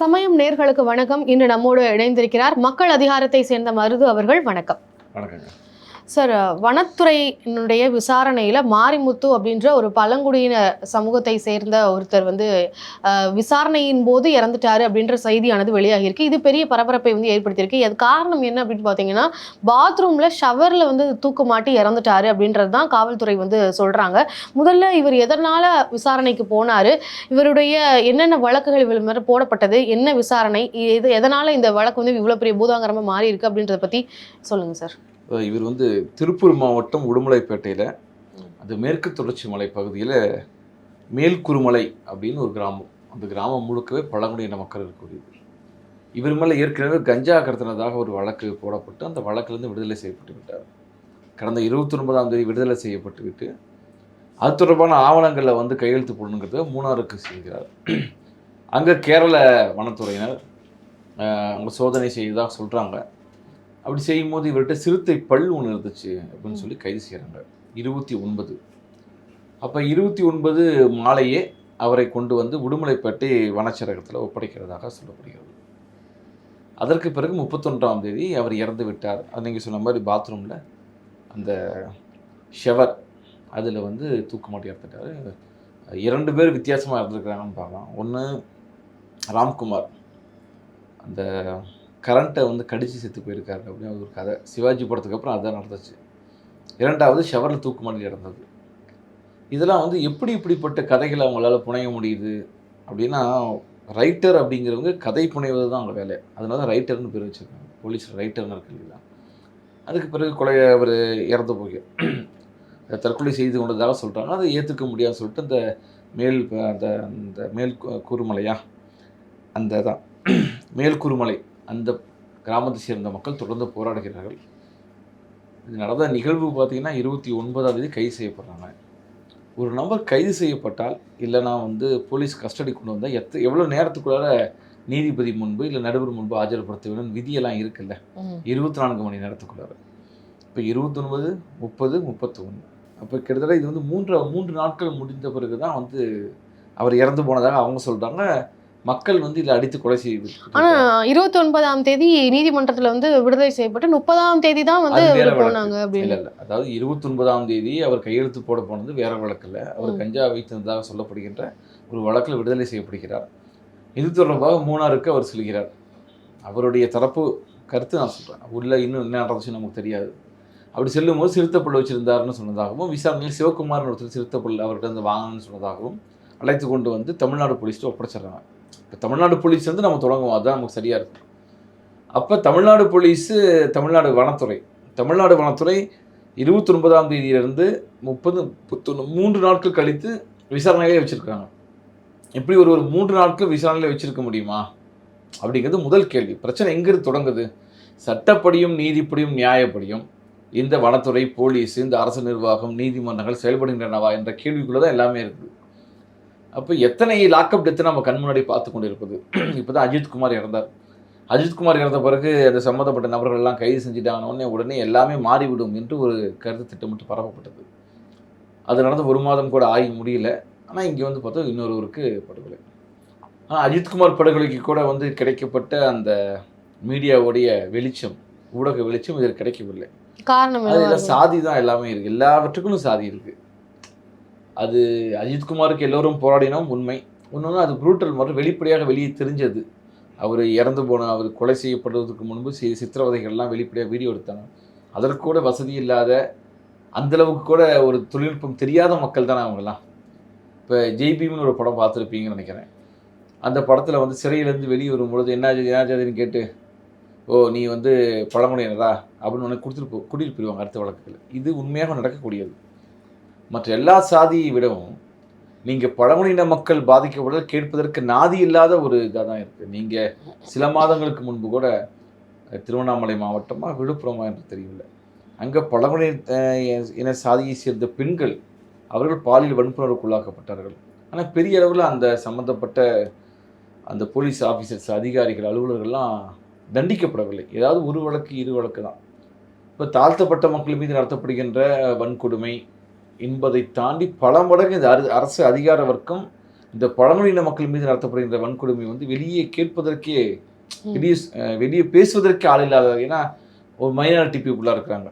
சமயம் நேர்களுக்கு வணக்கம். இன்று நம்மோடு இணைந்திருக்கிறார் மக்கள் அதிகாரத்தை சேர்ந்த மருது அவர்கள். வணக்கம். வணக்கம் சார் வனத்துறையினுடைய விசாரணையில் மாரிமுத்து அப்படின்ற ஒரு பழங்குடியின சமூகத்தை சேர்ந்த ஒருத்தர் வந்து விசாரணையின் போது இறந்துட்டாரு அப்படின்ற செய்தியானது வெளியாகியிருக்கு. இது பெரிய பரபரப்பை வந்து ஏற்படுத்தியிருக்கு. அது காரணம் என்ன அப்படின்னு பார்த்தீங்கன்னா பாத்ரூமில் ஷவரில் வந்து தூக்கு மாட்டி இறந்துட்டாரு அப்படின்றது தான் காவல்துறை வந்து சொல்கிறாங்க முதல்ல இவர் எதனால் விசாரணைக்கு போனார்? இவருடைய என்னென்ன வழக்குகள் இவர் மேலே போடப்பட்டது? என்ன விசாரணை? இது எதனால் இந்த வழக்கு வந்து இவ்வளோ பெரிய பூதாகரமாக மாறி இருக்குது அப்படின்றத பற்றி சொல்லுங்கள் சார். இவர் வந்து திருப்பூர் மாவட்டம் உடுமலைப்பேட்டையில் அது மேற்கு தொடர்ச்சி மலை பகுதியில் மேல்குருமலை அப்படின்னு ஒரு கிராமம். அந்த கிராமம் முழுக்கவே பழங்குடியின மக்கள் இருக்கக்கூடியது. இவர் மேலே ஏற்கனவே கஞ்சா கடத்தினதாக ஒரு வழக்கு போடப்பட்டு அந்த வழக்கிலிருந்து விடுதலை செய்யப்பட்டு விட்டார். கடந்த இருபத்தி ஒன்பதாம் தேதி விடுதலை செய்யப்பட்டு விட்டு அது தொடர்பான ஆவணங்களில் வந்து கையெழுத்து போடணுங்கிறத மூணாருக்கு செய்கிறார். அங்கே கேரள வனத்துறையினர் அவங்க சோதனை செய்ததாக சொல்கிறாங்க அப்படி செய்யும்போது இவர்கிட்ட சிறுத்தை பல் ஒன்று இருந்துச்சு அப்படின்னு சொல்லி கைது செய்கிறாங்க இருபத்தி ஒன்பது. அப்போ இருபத்தி ஒன்பது மாலையே அவரை கொண்டு வந்து உடுமலைப்பட்டி வனச்சரகத்தில் ஒப்படைக்கிறதாக சொல்லப்படுகிறது. அதற்கு பிறகு முப்பத்தொன்றாம் தேதி அவர் இறந்து விட்டார். அது நீங்கள் சொன்ன மாதிரி பாத்ரூமில் அந்த ஷெவர் அதில் வந்து தூக்கு மாட்டி இறந்துட்டார். இரண்டு பேர் வித்தியாசமாக இறந்துருக்கிறாங்கன்னு பார்க்கலாம். ஒன்று ராம்குமார் அந்த கரண்ட்டை வந்து கடிச்சு செத்து போயிருக்காரு அப்படின்னு ஒரு கதை. சிவாஜி படத்துக்கு அப்புறம் அதான் நடந்துச்சு. இரண்டாவது ஷவரில் தூக்கு மாட்டி இறந்தது. இதெல்லாம் வந்து எப்படி இப்படிப்பட்ட கதைகளை அவங்களால புனைய முடியுது அப்படின்னா ரைட்டர் அப்படிங்கிறவங்க கதை புனைவது தான் அவங்க வேலை. அதனால தான் ரைட்டர்னு பேர் வச்சுருக்காங்க. போலீஸ் ரைட்டர்னு இருக்கு இல்லைங்களா? அதுக்கு பிறகு கொலை அவர் இறந்து போய் தற்கொலை செய்து கொண்டதாக சொல்கிறாங்க அதை ஏற்றுக்க முடியாதுன்னு சொல்லிட்டு அந்த மேல் அந்த அந்த மேல் கூறுமலையா? அந்த தான் மேல் கூறுமலை. அந்த கிராமத்தை சேர்ந்த மக்கள் தொடர்ந்து போராடுகிறார்கள். இது நடந்த நிகழ்வு பார்த்தீங்கன்னா இருபத்தி ஒன்பதாம் தேதி கைது செய்யப்படுறாங்க. ஒரு நபர் கைது செய்யப்பட்டால் இல்லைனா வந்து போலீஸ் கஸ்டடி கொண்டு வந்தால் எத்த எவ்வளோ நேரத்துக்குள்ளார நீதிபதி முன்பு இல்லை நடுவர் முன்பு ஆஜர்படுத்த வேணும் விதியெல்லாம் இருக்குல்ல. இருபத்தி நான்கு மணி நேரத்துக்குள்ளார. இப்போ இருபத்தொன்பது முப்பது முப்பத்தொன்று அப்போ கிட்டத்தட்ட இது வந்து மூன்று மூன்று நாட்கள் முடிந்த பிறகு தான் வந்து அவர் இறந்து போனதாக அவங்க சொல்கிறாங்க மக்கள் வந்து இதில் அடித்து கொலை செய்து ஆனா இருபத்தி ஒன்பதாம் தேதி நீதிமன்றத்துல வந்து விடுதலை செய்யப்பட்டு முப்பதாம் தேதி தான் வந்து. போனாங்க அப்படின்னு. இல்லை இல்லை. அதாவது இருபத்தொன்பதாம் தேதி அவர் கையெழுத்து போட போனது வேற வழக்கில் அவர். கஞ்சா வைத்திருந்ததாக சொல்லப்படுகின்ற ஒரு வழக்கில் விடுதலை செய்யப்படுகிறார். இது தொடர்பாக மூணாருக்கு அவர் செல்கிறார். அவருடைய தரப்பு கருத்து நான் சொல்கிறேன் உள்ள இன்னும் என்ன நடந்துச்சுன்னு நமக்கு தெரியாது. அப்படி செல்லும்போது சிறுத்தைப்பல் வச்சிருந்தாருன்னு சொன்னதாகவும் விசாரணையில் சிவகுமார்னு ஒருத்தர் சிறுத்தைப்பல் அவர்கிட்ட இருந்து வாங்கணும்னு சொன்னதாகவும் அழைத்து கொண்டு வந்து தமிழ்நாடு போலீஸ்ட்டு ஒப்படைச்சிடுறாங்க. இப்போ தமிழ்நாடு போலீஸ் வந்து நம்ம தொடங்குவோம். அதுதான் நமக்கு சரியாக இருக்கும் அப்போ தமிழ்நாடு போலீஸு தமிழ்நாடு வனத்துறை. தமிழ்நாடு வனத்துறை இருபத்தி ஒன்பதாம் தேதியிலிருந்து முப்பது முப்பத்தொன்று மூன்று நாட்கள் கழித்து விசாரணையிலே வச்சுருக்காங்க. எப்படி ஒரு ஒரு மூன்று நாட்கள் விசாரணையில் வச்சுருக்க முடியுமா? அப்படிங்கிறது முதல் கேள்வி. பிரச்சனை எங்கிருந்து தொடங்குது? சட்டப்படியும் நீதிப்படியும் நியாயப்படியும் இந்த வனத்துறை போலீஸ் இந்த அரசு நிர்வாகம் நீதிமன்றங்கள் செயல்படுகின்றனவா என்ற கேள்விக்குள்ளே தான் எல்லாமே இருக்குது. அப்போ எத்தனை லாக்அப் டெத்து நம்ம கண் முன்னாடி பார்த்து கொண்டு இருப்பது இப்போ தான் அஜித்குமார் இறந்தார் அஜித்குமார் இறந்த பிறகு அந்த சம்மந்தப்பட்ட நபர்கள் எல்லாம் கைது செஞ்சுட்டாங்க உடனே எல்லாமே மாறிவிடும் என்று ஒரு கருத்து திட்டமிட்டு பரப்பப்பட்டது. அது நடந்து ஒரு மாதம் கூட ஆகி முடியல. ஆனால் இங்கே வந்து பார்த்தா இன்னொருவருக்கு படுகொலை. ஆனால் அஜித்குமார் படுகொலைக்கு கூட வந்து கிடைக்கப்பட்ட அந்த மீடியாவுடைய வெளிச்சம் ஊடக வெளிச்சம் இதில் கிடைக்கவில்லை. காரணம் அதில்? சாதி தான் எல்லாமே இருக்குது எல்லாவற்றுக்கும் சாதி இருக்குது அது அஜித்குமாருக்கு எல்லோரும் போராடினோம் உண்மை. இன்னொன்று அது புரூட்டல் மாதிரி வெளிப்படையாக வெளியே தெரிஞ்சது. அவர் இறந்து போன அவர் கொலை செய்யப்படுவதற்கு முன்பு சி- சித்திரவதைகள்லாம் வெளிப்படையாக வீடியோ எடுத்தாங்க. அதற்கு கூட வசதி இல்லாத அந்தளவுக்கு கூட ஒரு தொழில்நுட்பம் தெரியாத மக்கள் தானே அவங்கெல்லாம். இப்போ ஜெய்பீம்னு ஒரு படம் பார்த்துருப்பீங்கன்னு நினைக்கிறேன். அந்த படத்தில் வந்து சிறையிலேருந்து வெளியே வரும்பொழுது என்ன ஆச்சு, கேட்டு ஓ நீ வந்து பழங்குடியினரா? அப்படின்னு உனக்கு கொடுத்துட்டு போ கூட்டிகிட்டு போயிடுவாங்க அடுத்த வழக்குகள். இது உண்மையாக நடக்கக்கூடியது. மற்ற எல்லா சாதியை விடவும் நீங்கள் பழங்குடியின மக்கள் பாதிக்கப்படுவதை கேட்பதற்கு நாதி இல்லாத ஒரு இதாக தான் இருக்குது நீங்கள் சில மாதங்களுக்கு முன்பு கூட திருவண்ணாமலை மாவட்டமாக விழுப்புரமா என்று தெரியவில்லை. அங்கே பழங்குடி இன சாதியை சேர்ந்த பெண்கள் அவர்கள் பாலியல் வன்புணர்வுக்குள்ளாக்கப்பட்டார்கள் ஆனால் பெரிய அளவில் அந்த சம்மந்தப்பட்ட அந்த போலீஸ் ஆஃபீஸர்ஸ் அதிகாரிகள் அலுவலர்கள்லாம் தண்டிக்கப்படவில்லை. ஏதாவது ஒரு வழக்கு இரு வழக்கு தான். இப்போ தாழ்த்தப்பட்ட மக்கள் மீது நடத்தப்படுகின்ற வன்கொடுமை என்பதை தாண்டி பல மடங்கு இந்த அரு- அரசு அதிகார வர்க்கம் இந்த பழங்குடியின மக்கள் மீது நடத்தப்படுகின்ற வன்கொடுமை வந்து வெளியே கேட்பதற்கே. வெளியே வெளியே பேசுவதற்கே ஆள் இல்லாத ஏன்னா ஒரு மைனாரிட்டி பீப்புளாக இருக்கிறாங்க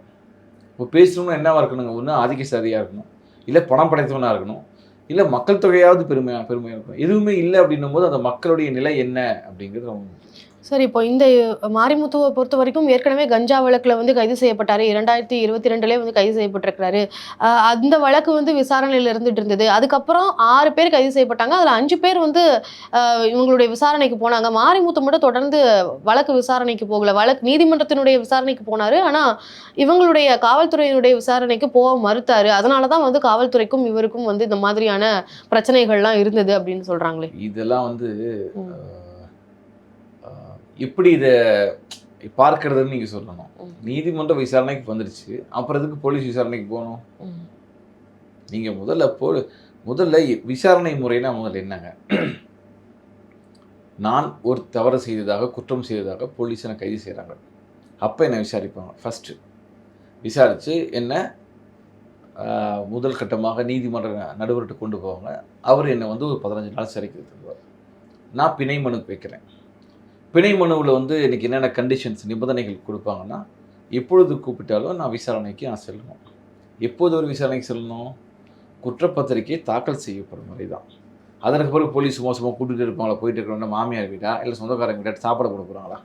இப்போ பேசணும்னா என்னவா இருக்கணுங்க ஒன்று ஆதிக்கசாதியாக இருக்கணும் இல்லை பணம் படைத்தவனாக இருக்கணும் இல்லை மக்கள் தொகையாவது பெருமையாக பெருமையாக இருக்கணும் எதுவுமே இல்லை அப்படின்னும் போது அந்த மக்களுடைய நிலை என்ன அப்படிங்கிறது. சரி இப்போ இந்த மாரிமுத்துவை பொறுத்த வரைக்கும் ஏற்கனவே கஞ்சா வழக்குல வந்து கைது செய்யப்பட்டாரு. இரண்டாயிரத்தி இருபத்தி ரெண்டுலேயே வந்து கைது செய்யப்பட்டிருக்கிறாரு. அந்த வழக்கு வந்து விசாரணையில் இருந்துட்டு இருந்தது. அதுக்கப்புறம் ஆறு பேர் கைது செய்யப்பட்டாங்க. அதில் அஞ்சு பேர் வந்து இவங்களுடைய விசாரணைக்கு போனாங்க. மாரிமுத்து மட்டும் தொடர்ந்து வழக்கு விசாரணைக்கு போகல. வழக்கு நீதிமன்றத்தினுடைய விசாரணைக்கு போனாரு. ஆனால் இவங்களுடைய காவல்துறையினுடைய விசாரணைக்கு போக மறுத்தாரு. அதனால தான் வந்து காவல்துறைக்கும் இவருக்கும் வந்து இந்த மாதிரியான பிரச்சனைகள்லாம் இருந்தது அப்படின்னு சொல்றாங்களே. இதெல்லாம் வந்து எப்படி இதை பார்க்கறதுன்னு நீங்கள் சொல்லணும். நீதிமன்ற விசாரணைக்கு வந்துடுச்சு அப்புறம் எதுக்கு போலீஸ் விசாரணைக்கு போகணும். நீங்கள் முதல்ல போ முதல்ல விசாரணை முறைனா முதல்ல என்னங்க? நான் ஒரு தவறு செய்ததாக குற்றம் செய்ததாக போலீஸ் என்னை கைது செய்கிறாங்க அப்போ என்னை விசாரிப்பாங்க? ஃபஸ்ட்டு விசாரித்து என்ன முதல் கட்டமாக நீதிமன்ற நடுவர்கிட்ட கொண்டு போவாங்க. அவர் என்னை வந்து ஒரு பதினஞ்சு நாள் சிறைக்கு எடுத்துருவார் நான் பிணை மனுக்கு வைக்கிறேன். பிணை மனுவில் வந்து எனக்கு என்னென்ன கண்டிஷன்ஸ் நிபந்தனைகள் கொடுப்பாங்கன்னா எப்பொழுது கூப்பிட்டாலும் நான் விசாரணைக்கு நான் செல்லணும். எப்போது ஒரு விசாரணைக்கு செல்லணும்? குற்றப்பத்திரிக்கை தாக்கல் செய்யப்படும் முறை தான் அதற்கு பிறகு போலீஸ் மோசமாக கூட்டிகிட்டு இருப்பாங்களா? போயிட்டு இருக்கிறவங்க மாமியார் வீட்டா இல்லை சொந்தக்காரங்க வீட்டா சாப்பாடு போட போகிறாங்களா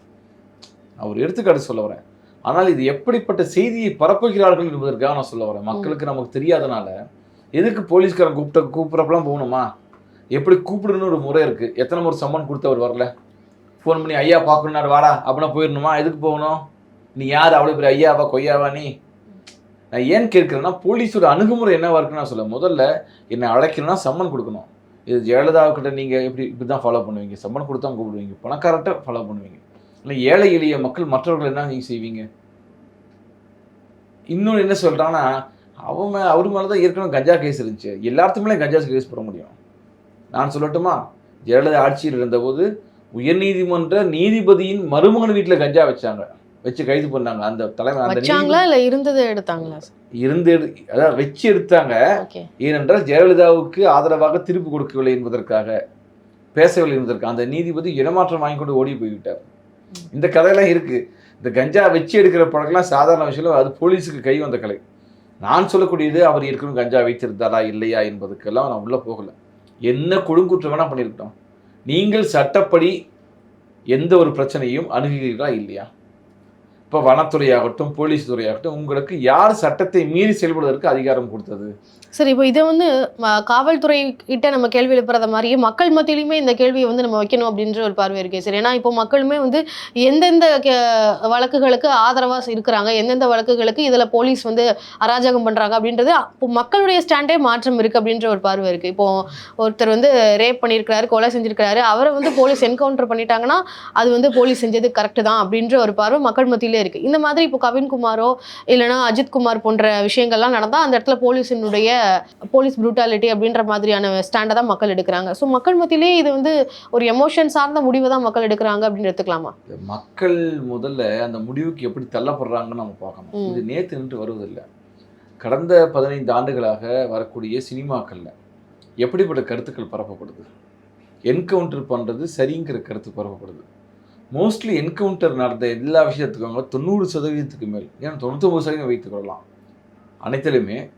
நான் ஒரு எடுத்துக்காட்டு சொல்ல வரேன். ஆனால் இது எப்படிப்பட்ட செய்தியை பரப்புகிறார்கள் என்பதற்காக நான் சொல்ல வரேன். மக்களுக்கு நமக்கு தெரியாதனால எதுக்கு போலீஸ்காரன் கூப்பிட்ட கூப்பிட்றப்பெல்லாம் போகணுமா? எப்படி கூப்பிடணும்னு ஒரு முறை இருக்குது எத்தனை முறை சம்மன் கொடுத்து அவர் வரல? ஃபோன் பண்ணி ஐயா பார்க்கணுன்னாரு வாடா அப்படின்னா போயிடணுமா? எதுக்கு போகணும்? நீ யார்? அவ்வளோ பெரிய ஐயாவா கொய்யாவா நீ? நான் ஏன் கேட்குறேன்னா போலீஸோட அணுகுமுறை என்னவா இருக்குன்னு நான் சொல்ல முதல்ல என்னை அழைக்கணும்னா சம்மன் கொடுக்கணும். இது ஜெயலலிதாவுக்கிட்ட நீங்கள் இப்படி இப்படி தான் ஃபாலோ பண்ணுவீங்க. சம்மன் கொடுத்தா கூப்பிடுவீங்க. பணக்காரர்கிட்ட ஃபாலோ பண்ணுவீங்க. இல்லை ஏழை எளிய மக்கள் மற்றவர்கள் என்ன நீங்கள் செய்வீங்க? இன்னொன்று என்ன சொல்கிறான்னா அவன் அவர் மேலே தான் ஏற்கனவே கஞ்சா கேஸ் இருந்துச்சு. எல்லாத்துக்குமே கஞ்சா கேஸ் போட முடியும். நான் சொல்லட்டுமா? ஜெயலலிதா ஆட்சியில் இருந்தபோது உயர்நீதிமன்ற நீதிபதியின் மருமகன் வீட்டில் கஞ்சா வச்சாங்க. வச்சு கைது பண்ணாங்க. அந்த தலைமை அந்த இல்ல இருந்ததை எடுத்தாங்களா நீதி- இருந்து அதாவது வச்சு எடுத்தாங்க. ஏனென்றால் ஜெயலலிதாவுக்கு ஆதரவாக திருப்பி கொடுக்கவில்லை என்பதற்காக பேசவில்லை என்பதற்காக. அந்த நீதிபதி இடமாற்றம் வாங்கி கொண்டு ஓடி போய்விட்டார். இந்த கதையெல்லாம் இருக்கு. இந்த கஞ்சா வச்சு எடுக்கிற பழக்கம்லாம் சாதாரண விஷயம் அது போலீஸுக்கு கை வந்த கலை. நான் சொல்லக்கூடியது அவர் ஏற்கனவே கஞ்சா வைத்திருந்தாரா இல்லையா என்பதுக்கெல்லாம் நான் உள்ளே போகல. என்ன கொடுங்குற்றம் வேணா பண்ணியிருக்கட்டும். நீங்கள் சட்டப்படி எந்த ஒரு பிரச்சனையும் அணுகுகிறீர்களா இல்லையா? இப்போ வனத்துறையாகட்டும் போலீஸ் துறையாகட்டும் உங்களுக்கு யார் சட்டத்தை மீறி செயல்படுவதற்கு அதிகாரம் கொடுத்தது? சரி இப்போ இதை வந்து காவல்துறை கிட்ட நம்ம கேள்வி எழுப்புறத மாதிரியே மக்கள் மத்தியிலுமே இந்த கேள்வியை வந்து நம்ம வைக்கணும் அப்படின்ற ஒரு பார்வை இருக்கு சரி. ஏன்னா இப்போ மக்களுமே வந்து எந்தெந்த கே- வழக்குகளுக்கு ஆதரவாக இருக்கிறாங்க எந்தெந்த வழக்குகளுக்கு இதில் போலீஸ் வந்து அராஜகம் பண்ணுறாங்க அப்படின்றது இப்போ மக்களுடைய ஸ்டாண்டே மாற்றம் இருக்கு அப்படின்ற ஒரு பார்வை இருக்கு. இப்போ ஒருத்தர் வந்து ரேப் பண்ணியிருக்கிறாரு கொலை செஞ்சிருக்கிறாரு அவரை வந்து போலீஸ் என்கவுண்டர் பண்ணிட்டாங்கன்னா அது வந்து போலீஸ் செஞ்சது கரெக்டு தான் அப்படின்ற ஒரு பார்வை மக்கள் மத்தியில் இருக்கு. இந்த மாதிரி இப்போ கவின்குமாரோ இல்லைன்னா அஜித் குமார் போன்ற விஷயங்கள்லாம் நடந்தால் அந்த இடத்துல போலீஸினுடைய போலீஸ் ப்ரூட்டாலிட்டி அப்படின்ற மாதிரியான ஸ்டாண்டை தான் மக்கள் எடுக்கிறாங்க. ஸோ மக்கள் மத்தியிலே இது வந்து ஒரு எமோஷன் சார்ந்த முடிவை தான் மக்கள் எடுக்கிறாங்க அப்படின்னு எடுத்துக்கலாமா? மக்கள் முதல்ல அந்த முடிவுக்கு எப்படி தள்ளப்படுறாங்கன்னு நம்ம பார்க்கணும். இது நேற்று நின்று வருவதில்லை. கடந்த பதினைந்து ஆண்டுகளாக வரக்கூடிய சினிமாக்கள்ல எப்படிப்பட்ட கருத்துக்கள் பரப்பப்படுது? என்கவுண்டர் பண்ணுறது சரிங்கிற கருத்து பரப்பப்படுது. மோஸ்ட்லி என்கவுண்டர் நடந்த எல்லா விஷயத்துக்கும் தொண்ணூறு சதவீதத்துக்கு மேல். ஏன்னா தொண்ணூத்தொம்பது சதவீதம் வைத்துக் கொள்ளலாம். அனைத்திலுமே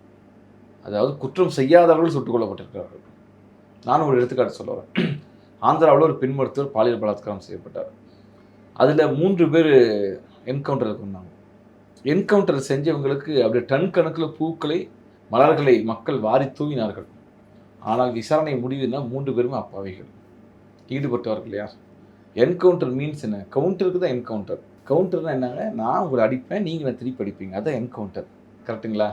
அதாவது குற்றம் செய்யாதவர்கள் சுட்டுக் கொல்லப்பட்டிருக்கிறார்கள். நானும் ஒரு எடுத்துக்காட்டு சொல்ல வரேன். ஆந்திராவில் ஒரு பெண் மருத்துவர் பாலியல் பலாத்காரம் செய்யப்பட்டார். அதில் மூன்று பேர் என்கவுண்டருக்கு வந்தாங்க. என்கவுண்டர் செஞ்சவங்களுக்கு அப்படியே டன் கணக்கில் பூக்களை மலர்களை மக்கள் வாரி தூவினார்கள். ஆனால் விசாரணை முடிவுனா மூன்று பேருமே அப்பாவிகள். ஈடுபட்டவர்கள் யார்? என்கவுண்டர் மீன்ஸ் என்ன? கவுண்டருக்கு தான் என்கவுண்டர் கவுண்டர்னா என்னங்க? நான் உங்களை அடிப்பேன் நீங்கள் நான் திருப்பி அடிப்பீங்க. அதான் என்கவுண்டர் கரெக்ட்டுங்களா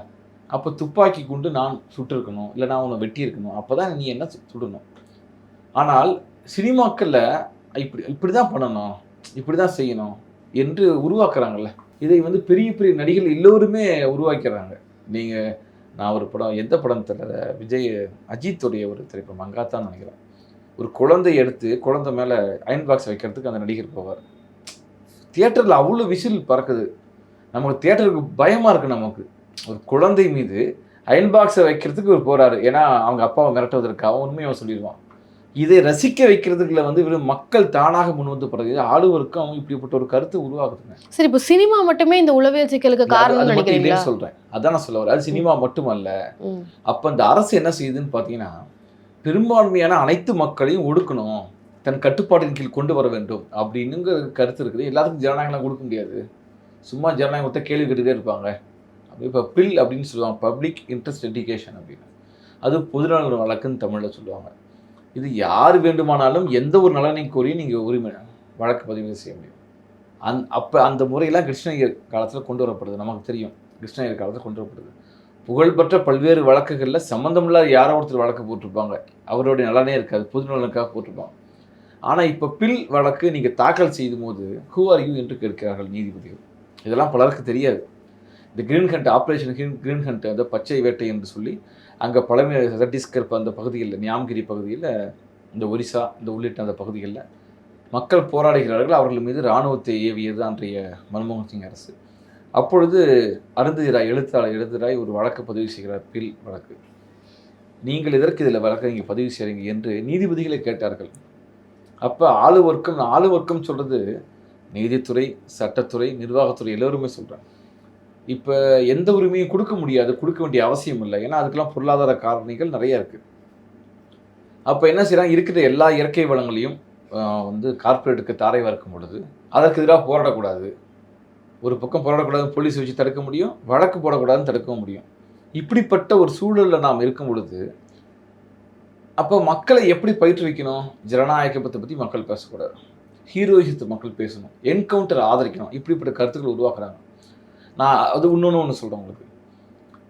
அப்போ துப்பாக்கி கொண்டு நான் சுட்டிருக்கணும் இல்லை நான் உன்னை வெட்டியிருக்கணும். அப்போ தான் நீ என்ன சுடணும். ஆனால் சினிமாக்களில் இப்படி இப்படி தான் பண்ணணும். இப்படி தான் செய்யணும் என்று உருவாக்குறாங்கல்ல. இதை வந்து பெரிய பெரிய நடிகர்கள் எல்லோருமே உருவாக்கிறாங்க. நீங்கள் நான் ஒரு படம் எந்த படம் தெரியல விஜய் அஜித்துடைய ஒரு திரைப்படம் அங்காத்தான் நினைக்கிறேன். ஒரு குழந்தை எடுத்து குழந்தை மேலே அயன் பாக்ஸ் வைக்கிறதுக்கு அந்த நடிகர் போவார். தியேட்டரில் அவ்வளோ விசில் பறக்குது. நமக்கு தியேட்டருக்கு பயமாக இருக்குது நமக்கு. ஒரு குழந்தை மீது அயன் பாக்ஸை வைக்கிறதுக்கு ஒரு போறாரு. ஏன்னா அவங்க அப்பாவை மிரட்டுவதற்காக உண்மையை அவன் சொல்லிடுவான். இதை ரசிக்க வைக்கிறதுக்குள்ள வந்து வெறும் மக்கள் தானாக முன் வந்து பிறகு ஆளுவருக்கும் இப்படிப்பட்ட ஒரு கருத்து உருவாகுதுங்க. சரி இப்போ சினிமா மட்டுமே இந்த உளவியல் சிக்கலுக்கு மட்டும் நினைக்கிறீங்களா? சொல்றேன். அதான் நான் சொல்ல வரேன். அது சினிமா மட்டுமல்ல. அப்ப இந்த அரசு என்ன செய்யுதுன்னு பார்த்தீங்கன்னா பெரும்பான்மையான அனைத்து மக்களையும் ஒடுக்கணும். தன் கட்டுப்பாட்டின் கீழ் கொண்டு வர வேண்டும். அப்படின்னுங்கிற கருத்து இருக்குது. எல்லாத்துக்கும் ஜனநாயகம்லாம் கொடுக்க முடியாது. சும்மா ஜனநாயகத்தை கேள்வி கேட்டுகிட்டே இருப்பாங்க. அப்படி இப்போ பில் அப்படின்னு சொல்லுவாங்க. பப்ளிக் இன்ட்ரெஸ்ட் எஜுகேஷன் அப்படின்னு. அது பொதுநல வழக்குன்னு தமிழில் சொல்லுவாங்க. இது யார் வேண்டுமானாலும் எந்த ஒரு நலனை கோரி நீங்கள் உரிமை வழக்கு பதிவு செய்ய முடியும். அந் அப்போ அந்த முறையெல்லாம் கிருஷ்ணகிரி காலத்தில் கொண்டு வரப்படுது. நமக்கு தெரியும். கிருஷ்ணகிரி காலத்தில் கொண்டு வரப்படுது. புகழ்பெற்ற பல்வேறு வழக்குகளில் சம்மந்தமில்லாத யாரோ ஒருத்தர் வழக்கு போட்டிருப்பாங்க. அவருடைய நலனே இருக்காது பொது நலனுக்காக போட்டிருப்பாங்க. ஆனால் இப்போ பில் வழக்கு நீங்கள் தாக்கல் செய்யும் போது ஹூ ஆர் யூ என்று கேட்கிறார்கள் நீதிபதிகள். இதெல்லாம் பலருக்கு தெரியாது. இந்த green hunt operation green green hunt அந்த பச்சை வேட்டை என்று சொல்லி அங்கே பழமை சட்டீஸ்கர் அந்த பகுதிகளில் நியாம்கிரி பகுதியில் இந்த ஒரிசா இந்த உள்ளிட்ட அந்த பகுதிகளில் மக்கள் போராடுகிறார்கள். அவர்கள் மீது இராணுவத்தை ஏவியது அன்றைய மன்மோகன் சிங் அரசு. அப்பொழுது அருந்ததிராய் எழுத்தாளர் எழுதுராய் ஒரு வழக்கு பதிவு செய்கிறார் பில் வழக்கு. நீங்கள் எதற்கு இதில் வழக்கை இங்கே பதிவு செய்கிறீங்க என்று நீதிபதிகளை கேட்டார்கள். அப்போ ஆளுவர்க்கம் ஆளுவர்க்கம் சொல்கிறது நீதித்துறை சட்டத்துறை நிர்வாகத்துறை எல்லோருமே சொல்கிறாங்க இப்போ எந்த உரிமையும் கொடுக்க முடியாது கொடுக்க வேண்டிய அவசியம் இல்லை. ஏன்னா அதுக்கெல்லாம் பொருளாதார காரணிகள் நிறைய இருக்குது அப்போ என்ன செய்கிறாங்க இருக்கிற எல்லா இயற்கை வளங்களையும் வந்து கார்ப்பரேட்டுக்கு தாரை வறுக்கும் பொழுது அதற்கு எதிராக போராடக்கூடாது. ஒரு பக்கம் போராடக்கூடாது போலீஸ் வச்சு தடுக்க முடியும் வழக்கு போடக்கூடாதுன்னு தடுக்கவும் முடியும். இப்படிப்பட்ட ஒரு சூழலில் நாம் இருக்கும் பொழுது அப்போ மக்களை எப்படி பயிற்றுவிக்கணும்? ஜனநாயகத்தை பற்றி மக்கள் பேசக்கூடாது. ஹீரோயிசத்தை மக்கள் பேசணும். என்கவுண்டர் ஆதரிக்கணும். இப்படிப்பட்ட கருத்துக்கள் உருவாக்குறாங்க. நான் அது இன்னொன்று ஒன்று சொல்கிறேன் உங்களுக்கு.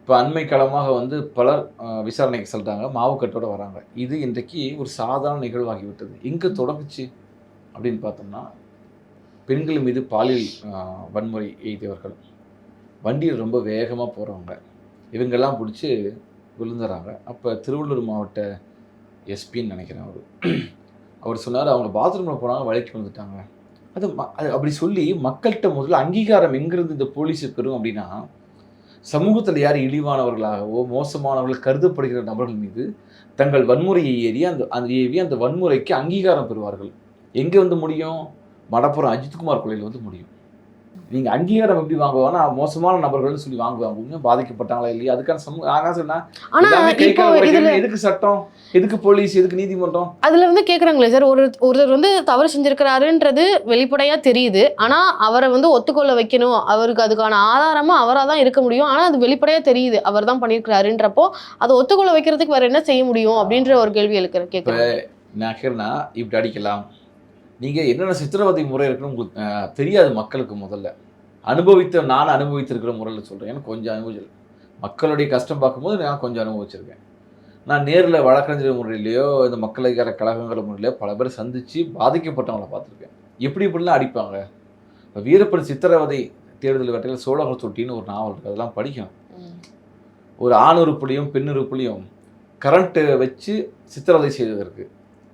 இப்போ அண்மை காலமாக வந்து பலர் விசாரணைக்கு செல்றாங்க. மாவுக்கட்டோட வராங்க. இது இன்றைக்கு ஒரு சாதாரண நிகழ்வாகிவிட்டது. எங்கே தொடங்குச்சு? அப்படின்னு பார்த்தோம்னா பெண்கள் மீது பாலியல் வன்முறை எய்தியவர்கள். வண்டியில் ரொம்ப வேகமாக போகிறவங்க இவங்கெல்லாம் பிடிச்சி விழுந்துறாங்க. அப்போ திருவள்ளூர் மாவட்ட எஸ்பின்னு நினைக்கிறேன் அவர். அவர் சொன்னார் அவங்க பாத்ரூமில் போனாங்க வழக்கு வந்துட்டாங்க அது ம- அது அப்படி சொல்லி மக்கள்கிட்ட முதல்ல அங்கீகாரம் எங்கிருந்து இந்த போலீஸு பெறும் அப்படின்னா சமூகத்தில் யார் இழிவானவர்களாகவோ மோசமானவர்கள் கருதப்படுகிற நபர்கள் மீது தங்கள் வன்முறையை ஏறி அந்த அந்த ஏவி அந்த வன்முறைக்கு அங்கீகாரம் பெறுவார்கள். எங்கே வந்து முடியும்? மடப்புறம் அஜித்குமார் கொலையில் வந்து முடியும். நீங்கள் அங்கீகாரம் எப்படி வாங்குவாங்கன்னா மோசமான நபர்கள்னு சொல்லி வாங்குவாங்க. உண்மையாக பாதிக்கப்பட்டாங்களா இல்லையா? அதுக்கான சமூக சொன்னா ஆனா உடைக்கணும். எதுக்கு சட்டம்? எதுக்கு போலீஸ்? எதுக்கு நீதிமன்றம்? அதுல வந்து கேக்குறாங்களே சார். ஒரு ஒருத்தர் வந்து தவறு செஞ்சிருக்கிறாருன்றது வெளிப்படையா தெரியுது. ஆனா அவரை வந்து ஒத்துக்கொள்ள வைக்கணும். அவருக்கு அதுக்கான ஆதாரமா அவரா தான் இருக்க முடியும். ஆனா அது வெளிப்படையா தெரியுது. அவர் தான் பண்ணியிருக்கிறாருன்றப்போ அதை ஒத்துக்கொள்ள வைக்கிறதுக்கு வேற என்ன செய்ய முடியும் அப்படின்ற ஒரு கேள்வி எழுக்கிற கேட்குறேன் நான் கேட்குறேன்னா இப்படி அடிக்கலாம். நீங்கள் என்னென்ன சித்திரவதை முறை இருக்குன்னு உங்களுக்கு தெரியாது மக்களுக்கு முதல்ல. அனுபவித்த நான் அனுபவித்திருக்கிற முறையில் சொல்கிறேன் எனக்கு கொஞ்சம் அனுபவிச்சல் மக்களுடைய கஷ்டம் பார்க்கும்போது நான் கொஞ்சம் அனுபவிச்சிருக்கேன். நான் நேரில் வழக்கறிஞர் முறையிலையோ இந்த மக்கள் அதிகார கழகங்கள் முறையிலையோ பல பேர் சந்தித்து பாதிக்கப்பட்டவங்கள பார்த்துருக்கேன். எப்படி இப்படிலாம் அடிப்பாங்க? இப்போ வீரப்பன் சித்திரவதை தேடுதல் வேட்டையில் சோழர்கள் தொட்டின்னு ஒரு நாவல் இருக்குது அதெல்லாம் படிக்கணும் ஒரு ஆண் உறுப்புலையும் பெண் உறுப்புலையும் கரண்ட்டு வச்சு சித்திரவதை செய்வதற்கு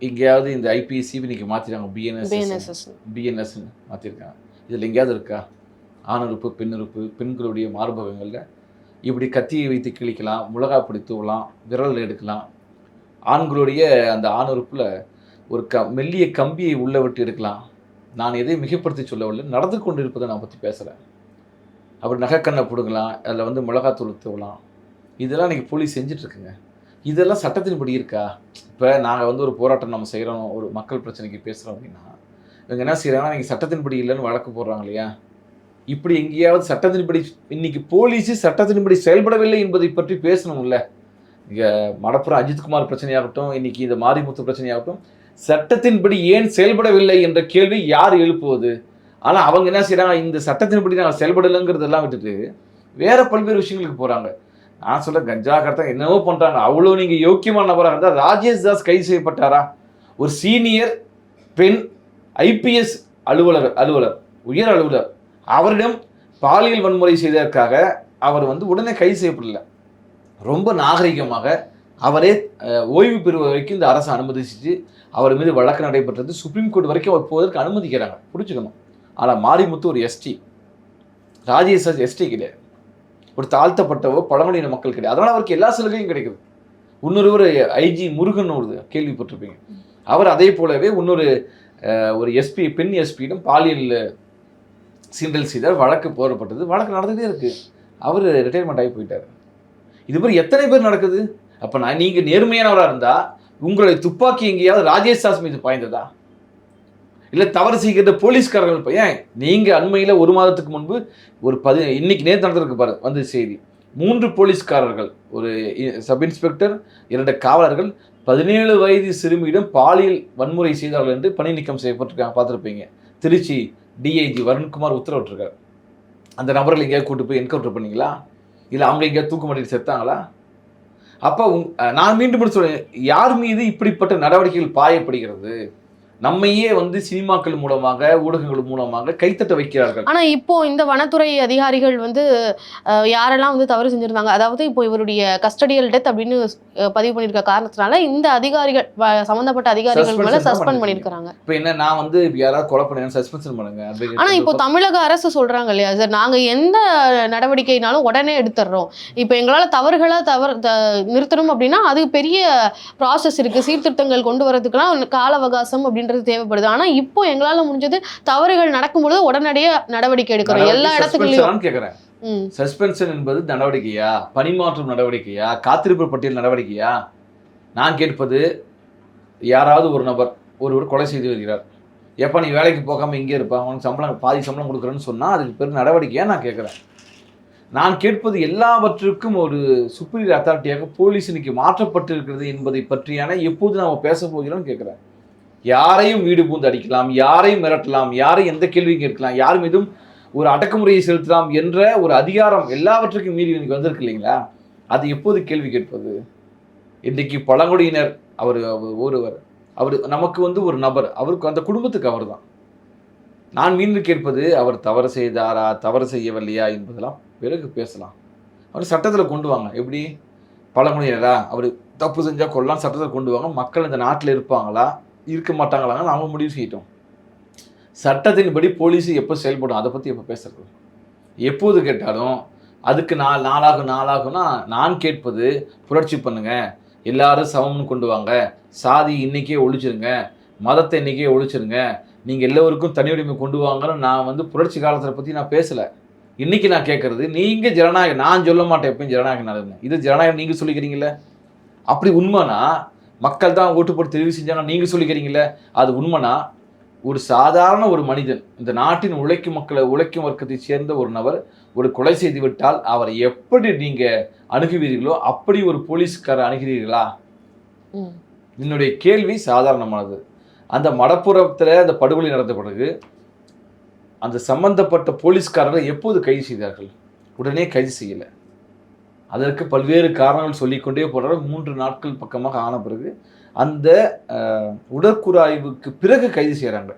எங்கேயாவது இந்த ஐபிஎஸ் சிபினிக்கு மாற்றிட்டாங்க பிஎன்எஸ் பிஎன்எஸ்எஸ் பிஎன்எஸ்ன்னு மாற்றிருக்காங்க இதில் எங்கேயாவது இருக்கா? ஆண் உறுப்பு பெண் உறுப்பு பெண்களுடைய மார்பகங்களில் இப்படி கத்தியை வைத்து கிழிக்கலாம் மிளகா பிடி தூவலாம் விரல் எடுக்கலாம். ஆண்களுடைய அந்த ஆண் உறுப்பில் ஒரு க மெல்லிய கம்பியை உள்ள விட்டு எடுக்கலாம். நான் எதையும் மிகைப்படுத்தி சொல்லவில்லை. நடந்து கொண்டு இருப்பதை நான் பற்றி பேசுகிறேன் அப்படி நகைக்கண்ணை பிடுங்கலாம். அதில் வந்து மிளகாத்தூள் தூவலாம். இதெல்லாம் இன்றைக்கி போலீஸ் செஞ்சிட்ருக்குங்க இதெல்லாம் சட்டத்தின்படி இருக்கா? இப்போ நாங்கள் வந்து ஒரு போராட்டம் நம்ம செய்கிறோம் ஒரு மக்கள் பிரச்சனைக்கு பேசுகிறோம் அப்படின்னா இவங்க என்ன செய்கிறாங்கன்னா நீங்கள் சட்டத்தின்படி இல்லைன்னு வழக்கு போடுறாங்க இல்லையா? இப்படி எங்கேயாவது சட்டத்தின்படி இன்னைக்கு போலீஸு சட்டத்தின்படி செயல்படவில்லை என்பதை பற்றி பேசணும்ல. இங்கே மடப்புறம் அஜித்குமார் பிரச்சனையாகட்டும் இன்னைக்கு இந்த மாரிமுத்து பிரச்சனையாகட்டும் சட்டத்தின்படி ஏன் செயல்படவில்லை என்ற கேள்வி யார் எழுப்புவது? ஆனால் அவங்க என்ன செய்கிறாங்க இந்த சட்டத்தின்படி நாங்கள் செயல்படலைங்கிறதெல்லாம் விட்டுட்டு வேறு பல்வேறு விஷயங்களுக்கு போகிறாங்க நான் சொல்ல கஞ்சா கடத்தா என்னவோ பண்ணுறாங்க அவ்வளோ நீங்கள் யோக்கியமான நபராக இருந்தால் ராஜேஷ் தாஸ் கைது செய்யப்பட்டாரா? ஒரு சீனியர் பெண் ஐபிஎஸ் அலுவலர் அலுவலர் உயர் அலுவலர். அவரிடம் பாலியல் வன்முறை செய்ததற்காக அவர் வந்து உடனே கைது செய்யப்படல. ரொம்ப நாகரிகமாக அவரே ஓய்வு பெறுவது வரைக்கும் இந்த அரசு அனுமதிச்சு அவர் மீது வழக்கு நடைபெற்றது சுப்ரீம் கோர்ட் வரைக்கும் அவர் போவதற்கு அனுமதிக்கிறாங்க. பிடிச்சிக்கணும் ஆனால் மாரிமுத்து ஒரு எஸ்டி. ராஜேஷ் எஸ்டி கிடையாது ஒரு தாழ்த்தப்பட்டவோ பழங்குடியின மக்கள் கிடையாது. அதனால் அவருக்கு எல்லா சலுகையும் கிடைக்குது. இன்னொருவர் ஐஜி முருகன் ஒரு கேள்விப்பட்டிருப்பீங்க. அவர் அதே போலவே இன்னொரு ஒரு எஸ்பி பெண் எஸ்பியிடம் பாலியல் சீண்டல் செய்தார். வழக்கு போடப்பட்டது. வழக்கு நடந்துகிட்டே இருக்குது அவர் ரிட்டையர்மெண்ட் ஆகி போயிட்டார். இது மாதிரி எத்தனை பேர் நடக்குது? அப்போ நான் நீங்கள் நேர்மையானவராக இருந்தால் உங்களுடைய துப்பாக்கி எங்கேயாவது ராஜேஷ் தாஸ் மீது பாய்ந்ததா? இல்லை தவறு செய்கிற போலீஸ்காரர்கள் இப்போ ஏன்? நீங்கள் அண்மையில் ஒரு மாதத்துக்கு முன்பு ஒரு பதி இன்னைக்கு நேற்று நடந்திருக்கு பாரு வந்து செய்தி. மூன்று போலீஸ்காரர்கள் ஒரு சப் இன்ஸ்பெக்டர் இரண்டு காவலர்கள் பதினேழு வயது சிறுமியிடம் பாலியல் வன்முறை செய்தார்கள் என்று பணி நீக்கம் செய்யப்பட்டிருக்காங்க பார்த்துருப்பீங்க. திருச்சி டிஐஜி வருண்குமார் உத்தரவிட்டிருக்கார். அந்த நபர்கள் எங்கேயாவது கூட்டு போய் என்கவுண்டர் பண்ணீங்களா? இல்லை அவங்க எங்கேயாவது தூக்கு மாட்டிட்டு செத்தாங்களா? அப்போ உங் நான் மீண்டும் மீண்டும் சொல்றேன் யார் மீது இப்படிப்பட்ட நடவடிக்கைகள் பாயப்படுகிறது? நம்மையே வந்து சினிமாக்கள் மூலமாக ஊடகங்கள் மூலமாக கைத்தட்ட வைக்கிறார்கள். ஆனா இப்போ இந்த வனத்துறை அதிகாரிகள் வந்து யாரெல்லாம் வந்து தவறு செஞ்சிருந்தாங்க அதாவது இப்போ இவருடைய கஸ்டடியல் டெத் அப்படின்னு பதிவு பண்ணியிருக்க காரணத்தினால இந்த அதிகாரிகள் சம்பந்தப்பட்ட அதிகாரிகள் மேல சஸ்பெண்ட். பண்ணியிருக்காங்க இப்போ என்ன நான் வந்து யாராவது கொலை பண்ணி சஸ்பென்ஷன் பண்ணுங்க ஆனா இப்போ தமிழக அரசு சொல்றாங்க இல்லையா சார்? நாங்க எந்த நடவடிக்கைனாலும் உடனே எடுத்துடுறோம் இப்போ எங்களால தவறுகளை தவறு நிறுத்தணும் அப்படின்னா அது பெரிய ப்ராசஸ் இருக்கு. சீர்திருத்தங்கள் கொண்டு வரதுக்குலாம் கால அவகாசம் அப்படின்றது தேவைப்படுது. ஆனா இப்போ எங்களால முடிஞ்சது தவறுகள் நடக்கும்பொழுது உடனடியே நடவடிக்கை எடுக்கிறோம். எல்லா இடத்துக்குள்ளயும். சஸ்பென்ஷன் என்பது நடவடிக்கையா? பணிமாற்றம் நடவடிக்கையா? காத்திருப்பு பட்டியல் நடவடிக்கையா? நான் கேட்பது யாராவது ஒரு நபர் ஒருவர் கொலை செய்து வருகிறார். எப்போ நீ வேலைக்கு போகாம இங்கே இருப்பா. உனக்கு சம்பளம் பாதி சம்பளம் கொடுக்குறேன்னு சொன்னால் அதுக்கு பேர் நடவடிக்கையா நான் கேட்குறேன் நான் கேட்பது எல்லாவற்றுக்கும் ஒரு சுப்பீரியர் அத்தாரிட்டியாக போலீஸ் இன்னைக்கு மாற்றப்பட்டிருக்கிறது என்பதை பற்றியான எப்போது நாம் பேச போகிறோம்னு கேட்குறேன் யாரையும் வீடு பூந்து அடிக்கலாம் யாரையும் மிரட்டலாம் யாரையும் எந்த கேள்வியும் கேட்கலாம் யார் மீதும் ஒரு அடக்குமுறையை செலுத்தலாம் என்ற ஒரு அதிகாரம் எல்லாவற்றுக்கும் மீறி இன்னைக்கு வந்திருக்கு இல்லைங்களா? அது எப்போது கேள்வி கேட்பது? இன்றைக்கு பழங்குடியினர் அவர் அவர் ஒருவர் அவர் நமக்கு வந்து ஒரு நபர் அவருக்கு அந்த குடும்பத்துக்கு அவர் தான் நான் மீண்டும் கேட்பது அவர் தவறு செய்தாரா தவறு செய்யவில்லையா என்பதெல்லாம் பிறகு பேசலாம். அவர் சட்டத்தில் கொண்டு வாங்க. எப்படி? பழங்குடியினரா? அவர் தப்பு செஞ்சால் கொள்ளலாம் சட்டத்தில் கொண்டு வாங்க. மக்கள் இந்த நாட்டில் இருப்பாங்களா? இருக்க மாட்டாங்களான்னு நாம் முடிவு செய்யிட்டோம். சட்டத்தின்படி போலீஸு எப்போ செயல்படும்? அதை பற்றி எப்போ பேசுறது? எப்போது கேட்டாலும் அதுக்கு நாள் நாளாகும் நாளாகும்னா நான் கேட்பது புரட்சி பண்ணுங்கள் எல்லாரும் சமம்னு கொண்டு வாங்க. சாதி இன்னைக்கே ஒழிச்சிருங்க. மதத்தை இன்னைக்கே ஒழிச்சிருங்க. நீங்கள் எல்லோருக்கும் தனி உரிமை கொண்டு வாங்கன்னு நான் வந்து புரட்சி காலத்தை பற்றி நான் பேசலை. இன்றைக்கி நான் கேட்குறது நீங்கள் ஜனநாயகம் நான் சொல்ல மாட்டேன் எப்பயும் ஜனநாயகம் நடந்தேன் இது ஜனநாயகம் நீங்கள் சொல்லிக்கிறீங்களே அப்படி உண்மைனா மக்கள் தான் ஓட்டு போட்டு தெரிவு செஞ்சாங்க. நீங்கள் சொல்லிக்கிறீங்களே அது உண்மைனா ஒரு சாதாரண ஒரு மனிதன் இந்த நாட்டின் உழைக்கும் மக்களை உழைக்கும் வர்க்கத்தை சேர்ந்த ஒரு நபர் ஒரு கொலை செய்து விட்டால் அவரை எப்படி நீங்க அணுகுவீர்களோ அப்படி ஒரு போலீஸ்காரர் அணுகிறீர்களா? என்னுடைய கேள்வி சாதாரணமானது. அந்த மடப்புறத்தில் அந்த படுகொலை நடந்த பிறகு அந்த சம்பந்தப்பட்ட போலீஸ்காரர்களை எப்போது கைது செய்தார்கள்? உடனே கைது செய்யலை. அதற்கு பல்வேறு காரணங்கள் சொல்லிக்கொண்டே போனார் மூன்று நாட்கள் பக்கமாக ஆன பிறகு அந்த உடற்குறாய்வுக்கு உடற்கூறாய்வுக்கு பிறகு கைது செய்கிறாங்க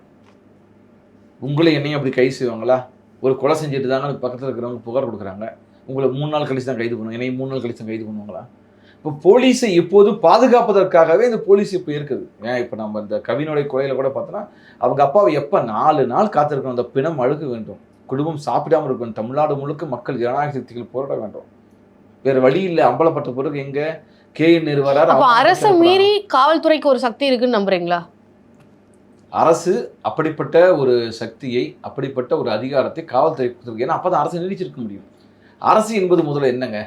உங்களை என்னையும் அப்படி கைது செய்வாங்களா? ஒரு கொலை செஞ்சுட்டு தாங்க பக்கத்தில் இருக்கிறவங்க புகார் கொடுக்குறாங்க. உங்களை மூணு நாள் கழிச்சு தான் கைது பண்ணுவாங்க. என்னையும் மூணு நாள் கழிச்சு தான் கைது பண்ணுவாங்களா? இப்போ போலீஸை எப்போதும் பாதுகாப்பதற்காகவே இந்த போலீஸ் இப்போ இருக்குது. ஏன் இப்போ நம்ம இந்த கவினுடைய கொலையில் கூட பார்த்தோன்னா அவங்க அப்பாவை எப்போ நாலு நாள் காத்திருக்கணும்? அந்த பிணம் அழுக வேண்டும். குடும்பம் சாப்பிடாம இருக்கணும். தமிழ்நாடு முழுக்க மக்கள் ஜனநாயக சக்திகள் போராட வேண்டும். வேற வழி இல்லை அம்பலப்பட்ட பிறகு எங்க கே நேரு வராரு அப்ப அரசை. மீறி காவல்துறைக்கு ஒரு சக்தி இருக்குன்னு நம்புறீங்களா? அரசு அப்படிப்பட்ட ஒரு சக்தியை அப்படிப்பட்ட ஒரு அதிகாரத்தை காவல்துறை கொடுத்துருக்கு. ஏன்னா அப்பதான் அரசு நீடிச்சிருக்க முடியும். அரசு என்பது முதல்ல என்னங்க?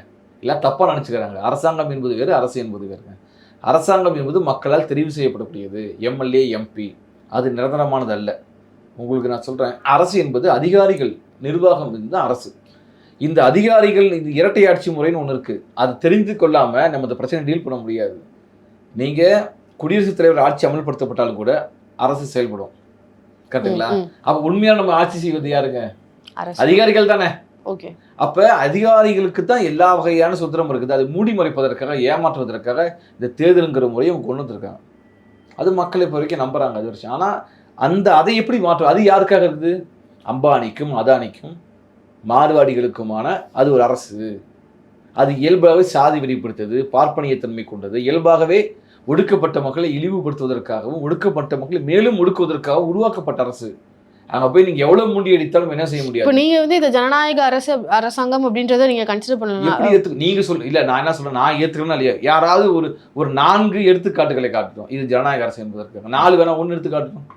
இல்லை தப்பா நினைச்சுக்கிறாங்க. அரசாங்கம் என்பது வேறு அரசு என்பது வேறுங்க. அரசாங்கம் என்பது மக்களால் தெரிவு செய்யப்படக்கூடியது. MLA MP. அது நிரந்தரமானது அல்ல உங்களுக்கு நான் சொல்றேன். அரசு என்பது அதிகாரிகள் நிர்வாகம் என்பது அரசு. இந்த அதிகாரிகள் இந்த இரட்டை ஆட்சி முறைன்னு ஒன்று இருக்கு. அது தெரிந்து கொள்ளாம நம்ம இந்த பிரச்சனை டீல் பண்ண முடியாது. நீங்க குடியரசுத் தலைவர் ஆட்சி அமல்படுத்தப்பட்டாலும் கூட அரசு செயல்படும். கரெக்டுங்களா. அப்ப உண்மையா நம்ம ஆட்சி செய்வது யாருங்க? அதிகாரிகள் தானே. ஓகே. அப்ப அதிகாரிகளுக்கு தான் எல்லா வகையான சுதந்திரம் இருக்குது. அது மூடி மறைப்பதற்காக ஏமாற்றுவதற்காக இந்த தேர்தலுங்கிற முறையை அவங்க கொண்டு வந்திருக்காங்க. அது மக்களை இப்போ வரைக்கும் நம்புறாங்க. அது வருஷம் ஆனா அந்த அதை எப்படி மாற்றும்? அது யாருக்காக இருக்குது? அம்பானிக்கும் அதானிக்கும் மார்வாடிகளுக்குமான அது ஒரு அரசு. அது இயல்பாகவே சாதி வெளிப்படுத்தது பார்ப்பனியத்தன்மை கொண்டது இயல்பாகவே ஒடுக்கப்பட்ட மக்களை இழிவுபடுத்துவதற்காகவும் ஒடுக்கப்பட்ட மக்களை மேலும் ஒடுக்குவதற்காகவும் உருவாக்கப்பட்ட அரசு. அங்க போய் நீங்க எவ்வளவு முண்டி அடித்தாலும் என்ன செய்ய இப்போ முடியாது நீங்க வந்து இந்த ஜனநாயக அரசு அரசாங்கம் அப்படின்றத நீங்க கன்சிடர் பண்ணலாம். எப்படி ஏத்து நீங்க சொல்ல இல்ல நான் என்ன சொல்றேன்? நான் ஏத்துக்கணும் இல்லையா? யாராவது ஒரு ஒரு நான்கு எடுத்துக்காட்டுகளை காட்டணும் இது ஜனநாயக அரசு என்பதற்கு. நாலு வேணா ஒன்னு எடுத்து காட்டணும்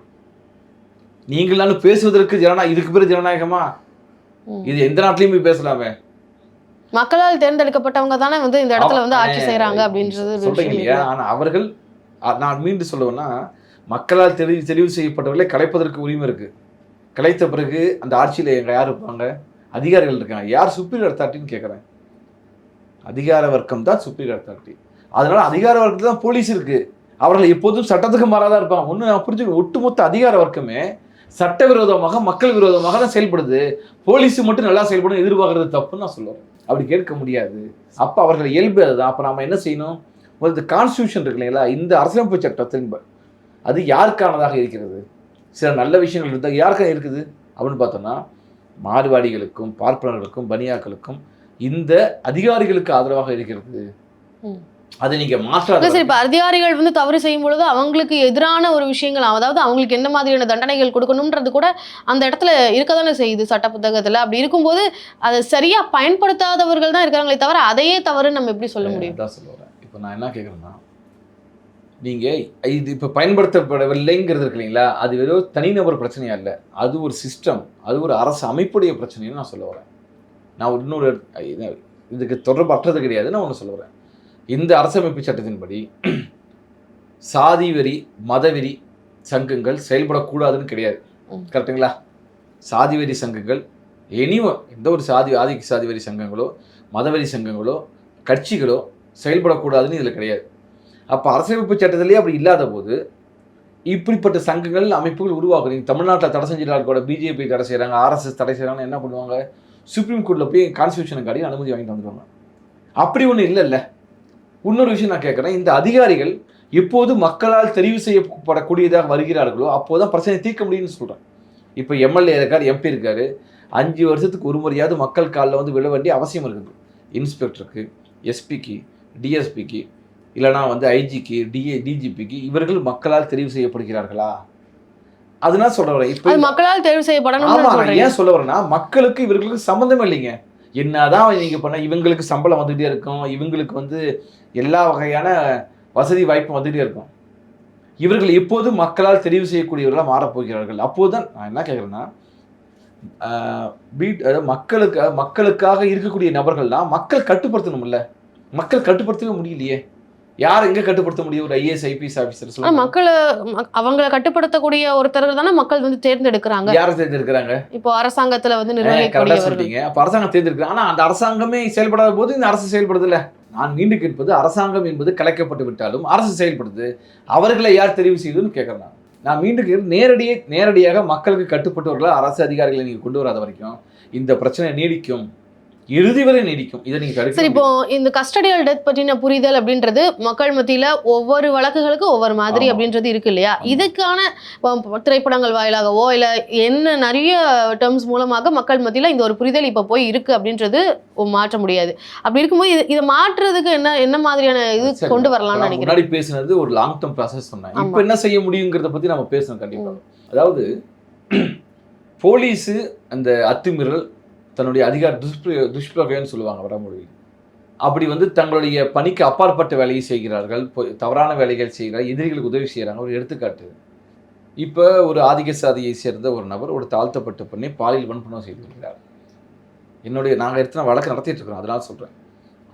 நீங்களாலும் பேசுவதற்கு ஜனநாயக இதுக்கு பேர் ஜனநாயகமா. இது எந்த நாட்டிலையும் பேசலாமே. மக்களால் தேர்ந்தெடுக்கப்பட்டவங்க தானே வந்து இந்த இடத்துல வந்து ஆட்சி செய்யறாங்க அப்படின்றது சொல்றீங்க இல்லையா. ஆனா அவர்கள் நான் மீண்டும் சொல்லுவேன்னா மக்களால் தெரிவு தெரிவு செய்யப்பட்டவர்களை கலைப்பதற்கு உரிமை இருக்கு. கலைத்த பிறகு அந்த ஆட்சியில எங்க யார் இருப்பாங்க? அதிகாரிகள் இருக்காங்க. யார் சுப்பீரியர் அத்தாரிட்டின்னு கேட்குறேன் அதிகார வர்க்கம் தான் சுப்பீரியர் அத்தாரிட்டி அதனால அதிகார வர்க்கத்துல தான் போலீஸ் இருக்கு. அவர்கள் எப்போதும் சட்டத்துக்கு மாறாதான் இருப்பாங்க. ஒன்று நான் புரிஞ்சுக்கணும். ஒட்டுமொத்த அதிகார வர்க்கமே சட்டவிரோதமாக மக்கள் விரோதமாக தான் செயல்படுது. போலீஸ் மட்டும் நல்லா செயல்படும் எதிர்பார்க்கறது தப்புன்னு நான் சொல்லுவேன். அப்படி கேட்க முடியாது. அப்போ அவர்கள் இயல்பு அதுதான் அப்போ நம்ம என்ன செய்யணும்? ஒரு கான்ஸ்டியூஷன் இருக்கு இல்லைங்களா? இந்த அரசியலமைப்பு சட்டத்தின் அது யாருக்கானதாக இருக்கிறது? சில நல்ல விஷயங்கள் இருந்தால் யாருக்காக இருக்குது? அப்படின்னு பார்த்தோம்னா மார்வாடிகளுக்கும் பார்ப்பனர்களுக்கும் பனியாக்களுக்கும் இந்த அதிகாரிகளுக்கு ஆதரவாக இருக்கிறது. அதை நீங்க மாற்றாத சார் இப்ப அதிகாரிகள் வந்து தவறு செய்யும் பொழுது அவங்களுக்கு எதிரான ஒரு விஷயங்கள் அதாவது அவங்களுக்கு என்ன மாதிரியான தண்டனைகள் கொடுக்கணும்ன்றது கூட அந்த இடத்துல இருக்கதானே செய்யுது சட்ட புத்தகத்துல. அப்படி இருக்கும்போது அதை சரியா பயன்படுத்தாதவர்கள் தான் இருக்காங்களே தவிர அதையே தவறு நம்ம எப்படி சொல்ல முடியும்? அதான் சொல்ல வரேன். இப்போ நான் என்ன கேட்குறேன்னா நீங்க இது இப்போ பயன்படுத்தப்படவில்லைங்கிறது இருக்கு இல்லைங்களா? அது வெறும் தனிநபர் பிரச்சனையா இல்லை. அது ஒரு சிஸ்டம் அது ஒரு அரசு அமைப்புடைய பிரச்சனைன்னு நான் சொல்ல வரேன். நான் இன்னொரு இது- இதுக்கு தொடர்பற்றது கிடையாது நான் ஒன்று சொல்ல வரேன். இந்த அரசமைப்பு சட்டத்தின்படி சாதி வெறி மதவெறி சங்கங்கள் செயல்படக்கூடாதுன்னு கிடையாது. கரெக்டுங்களா சாதி வெறி சங்கங்கள் எனிவன் எந்த ஒரு சாதி ஆதிக்க சாதி வெறி சங்கங்களோ மதவெறி சங்கங்களோ கட்சிகளோ செயல்படக்கூடாதுன்னு இதில் கிடையாது. அப்போ அரசியலமைப்பு சட்டத்திலேயே அப்படி இல்லாத போது இப்படிப்பட்ட சங்கங்கள் அமைப்புகள் உருவாகும் நீங்கள் தமிழ்நாட்டில் தடை செஞ்சிடாரு கூட பிஜேபி தடை செய்கிறாங்க ஆர்எஸ்எஸ் தடை செய்கிறாங்கன்னு என்ன பண்ணுவாங்க? சுப்ரீம் கோர்ட்டில் போய் கான்ஸ்டியூஷனுக்கு அடி அனுமதி வாங்கிட்டு வந்துடுவாங்க அப்படி ஒன்றும் இல்லைல்ல. இன்னொரு விஷயம் நான் கேட்குறேன். இந்த அதிகாரிகள் எப்போது மக்களால் தெரிவு செய்யப்படக்கூடியதாக வருகிறார்களோ அப்போதான் பிரச்சனை தீர்க்க முடியும்னு சொல்கிறேன் இப்போ எம்எல்ஏ இருக்கார் எம்பி இருக்காரு. அஞ்சு வருஷத்துக்கு ஒரு முறையாவது மக்கள் காலில் வந்து விழ வேண்டிய அவசியம் இருக்குது. இன்ஸ்பெக்டருக்கு எஸ்பிக்கு டிஎஸ்பிக்கு இல்லைனா வந்து ஐஜிக்கு டிஏ டிஜிபிக்கு இவர்கள் மக்களால் தெரிவு செய்யப்படுகிறார்களா? அதனால சொல்ல வரேன். இப்போ மக்களால் தேர்வு சொல்றீங்க ஏன் சொல்ல வரேன்னா மக்களுக்கு இவர்களுக்கு சம்மந்தம் இல்லைங்க. என்னதான் நீங்க பண்ண இவங்களுக்கு சம்பளம் வந்துட்டே இருக்கும். இவங்களுக்கு வந்து எல்லா வகையான வசதி வாய்ப்பும் வந்துட்டே இருக்கும். இவர்கள் எப்போது மக்களால் தெரிவு செய்யக்கூடியவர்களாக மாறப்போகிறார்கள். அப்போதுதான் நான் என்ன கேட்குறேன்னா வீட் அதாவது மக்களுக்கு மக்களுக்காக இருக்கக்கூடிய நபர்கள்லாம் மக்கள் கட்டுப்படுத்தணும்ல. மக்கள் கட்டுப்படுத்தவே முடியலையே. யார் எங்க கட்டுப்படுத்த முடியும்? ஒரு ஐஏஎஸ் ஐபிஎஸ் ஆஃபீஸர் மக்களை மக்- அவங்கள கட்டுப்படுத்தக்கூடிய ஒருத்தர்கள் தானே மக்கள் வந்து தேர்ந்தெடுக்கிறாங்க. யாரை தேர்ந்தெடுக்கிறாங்க? இப்போ அரசாங்கத்துல வந்து நிர்வகிக்கக்கூடியவர்கள். சொல்லிட்டீங்க அப்ப அரசாங்கம் தேர்ந்தெடுக்கு ஆனா அந்த அரசாங்கமே செயல்படாத போது இந்த அரசு செயல்படுது இல்ல நான் மீண்டும் கேட்பது அரசாங்கம் என்பது கலைக்கப்பட்டு விட்டாலும் அரசு செயல்படுது அவர்களை யார் தெரிவு செய்துன்னு கேட்கறேன் நான். மீண்டும் கேட்கிறேன், நேரடியே நேரடியாக மக்களுக்கு கட்டுப்பட்டவர்களை அரசு அதிகாரிகளை நீங்கள் கொண்டு வராத வரைக்கும் இந்த பிரச்சனை நீடிக்கும் இறுதி வரை நீடிக்கும் இதை நீங்க சரி இப்போ. இந்த கஸ்டடியல் டெத் பற்றின புரிதல் அப்படின்றது மக்கள் மத்தியில ஒவ்வொரு வழக்குகளுக்கும் ஒவ்வொரு மாதிரி. அப்படின்றது இருக்கு இல்லையா. இதுக்கான திரைப்படங்கள் வாயிலாகவோ இல்ல என்ன நிறைய டேர்ம்ஸ் மூலமாக மக்கள் மத்தியில இந்த ஒரு புரிதல் இப்ப போய் இருக்கு அப்படின்றது மாற்ற முடியாது அப்படி இருக்கும்போது இது மாற்றுறதுக்கு என்ன என்ன மாதிரியான இது. கொண்டு வரலாம்னு நான் நினைக்கிறேன் முன்னாடி பேசுனது ஒரு லாங் டேர்ம் ப்ராசஸ் சொன்னேன். இப்போ என்ன செய்ய முடியுங்கிறத பத்தி நம்ம பேசணும் கண்டிப்பா ம். அதாவது போலீஸு அந்த அத்துமீறல் தன்னுடைய அதிகார துஷ்பிர துஷ்பிரயோகம்னு சொல்லுவாங்க வடமொழியில். அப்படி வந்து தங்களுடைய பணிக்கு அப்பாற்பட்ட வேலையை செய்கிறார்கள் தவறான வேலைகள் செய்கிறார்கள் எதிரிகளுக்கு உதவி செய்கிறாங்க ஒரு எடுத்துக்காட்டு. இப்போ ஒரு ஆதிக்க சாதியை சேர்ந்த ஒரு நபர் ஒரு தாழ்த்தப்பட்ட பெண்ணை பாலியல் வன்புணர்வு செய்து வருகிறார் என்னுடைய நாங்கள் எடுத்து வழக்கு நடத்திட்டு இருக்கிறோம் அதனால் சொல்கிறேன்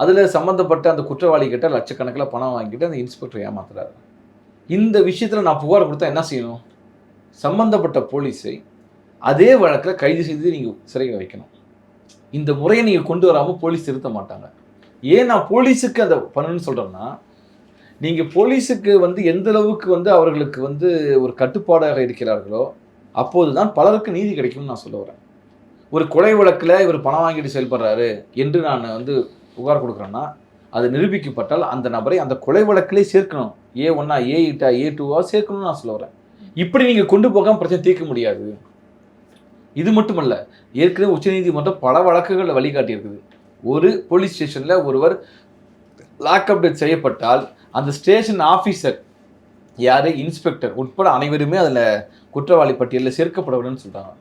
அதில் சம்மந்தப்பட்ட அந்த குற்றவாளி கிட்ட லட்சக்கணக்கில் பணம் வாங்கிட்டு அந்த இன்ஸ்பெக்டர் ஏமாத்துறாரு. இந்த விஷயத்தில் நான் புகார் கொடுத்தா என்ன செய்யணும்? சம்மந்தப்பட்ட போலீஸை அதே வழக்கில் கைது செய்து நீங்கள் சிறையில் வைக்கணும். இந்த முறையை நீங்கள் கொண்டு வராமல் போலீஸ் திருத்த மாட்டாங்க. ஏன் நான் போலீஸுக்கு அந்த பண்ணணும்னு சொல்கிறேன்னா நீங்கள் போலீஸுக்கு வந்து எந்த அளவுக்கு வந்து அவர்களுக்கு வந்து ஒரு கட்டுப்பாடாக இருக்கிறார்களோ அப்போது தான் பலருக்கு நீதி கிடைக்கும்னு நான் சொல்ல வரேன். ஒரு கொலை வழக்கில் இவர் பணம் வாங்கிட்டு செயல்படுறாரு என்று நான் வந்து புகார் கொடுக்குறேன்னா அது நிரூபிக்கப்பட்டால் அந்த நபரை அந்த கொலை வழக்கிலே சேர்க்கணும். ஏ ஒன்னா ஏ இட்டா ஏ டூவா சேர்க்கணும்னு நான் சொல்ல வரேன். இப்படி நீங்கள் கொண்டு போகாமல் பிரச்சனை தீர்க்க முடியாது. இது மட்டுமல்ல ஏற்கனவே உச்சநீதிமன்றம் பல வழக்குகளை வழிகாட்டியிருக்குது. ஒரு போலீஸ் ஸ்டேஷனில் ஒருவர் லாக்அப் டெத் செய்யப்பட்டால் அந்த ஸ்டேஷன் ஆஃபீஸர் யார்? இன்ஸ்பெக்டர் உட்பட அனைவருமே அதில் குற்றவாளி பட்டியலில் சேர்க்கப்படவில்லைன்னு சொல்றாங்க.